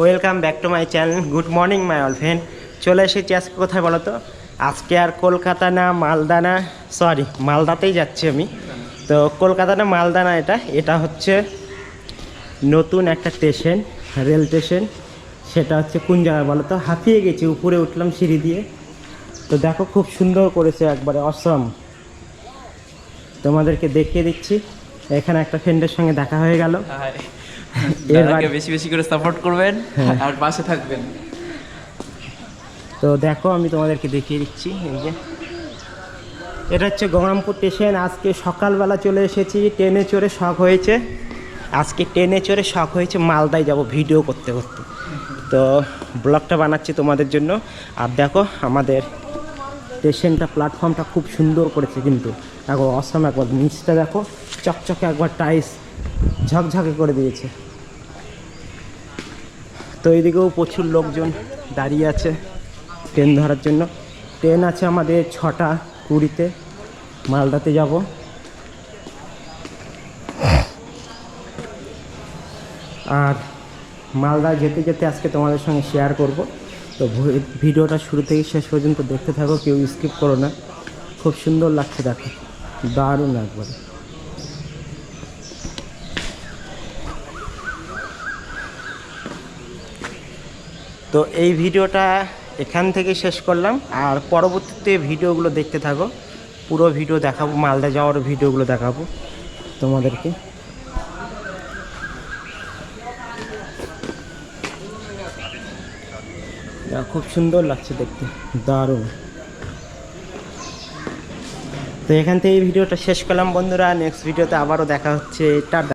Welcome back to my channel good morning my all friend চলে এসেছি আজকে, কোথায় বলো তো? আজকে আর কলকাতা না, মালদা না সরি মালদাতেই যাচ্ছি আমি। তো কলকাতা না, মালদা না এটা। এটা হচ্ছে নতুন একটা স্টেশন রেল স্টেশন সেটা হচ্ছে কোন জায়গায় বলো তো? হাঁপিয়ে গেছি, উপরে উঠলাম সিঁড়ি দিয়ে। তো দেখো, খুব সুন্দর করেছে একবারে অসম তোমাদেরকে দেখিয়ে দিচ্ছি। এখানে একটা ফ্রেন্ডের সঙ্গে দেখা হয়ে গেল। দাদাকে বেশি বেশি করে সাপোর্ট করবেন হ্যাঁ। আর পাশে থাকবেন। তো দেখো আমি তোমাদেরকে দেখিয়ে দিচ্ছি এই যে। এটা হচ্ছে গঙ্গারামপুর স্টেশন। আজকে সকালবেলা চলে এসেছি ট্রেনে চড়ে শখ হয়েছে। আজকে ট্রেনে চড়ে শখ হয়েছে মালদায় যাব ভিডিও করতে করতে। তো ব্লগটা বানাচ্ছি তোমাদের জন্য। আর দেখো আমাদের স্টেশনটা প্ল্যাটফর্মটা খুব সুন্দর করেছে কিন্তু। একবার অসম একবার। নিচটা দেখো চকচকে একবার টাইস ঝকঝকে করে দিয়েছে। তো এইদিকেও প্রচুর লোকজন দাঁড়িয়ে আছে ট্রেন ধরার জন্য। ট্রেন আছে আমাদের ছটা কুড়িতে। মালদাতে যাব। আর মালদা যেতে যেতে আজকে তোমাদের সঙ্গে শেয়ার করব। তো ভিডিওটা শুরু থেকে শেষ পর্যন্ত দেখতে থাকো, কেউ স্কিপ করো না। খুব সুন্দর লাগছে দেখো। দারুণ একবারে তো এই ভিডিওটা এখান থেকে শেষ করলাম। আর পরবর্তীতে ভিডিওগুলো দেখতে থাকো। পুরো ভিডিও দেখাবো, মালদা যাওয়ার ভিডিওগুলো দেখাবো তোমাদেরকে। খুব সুন্দর লাগছে দেখতে। দারুণ। তো এখান থেকে এই ভিডিওটা শেষ করলাম বন্ধুরা। নেক্সট ভিডিওতে আবারও দেখা হচ্ছে। টাটা।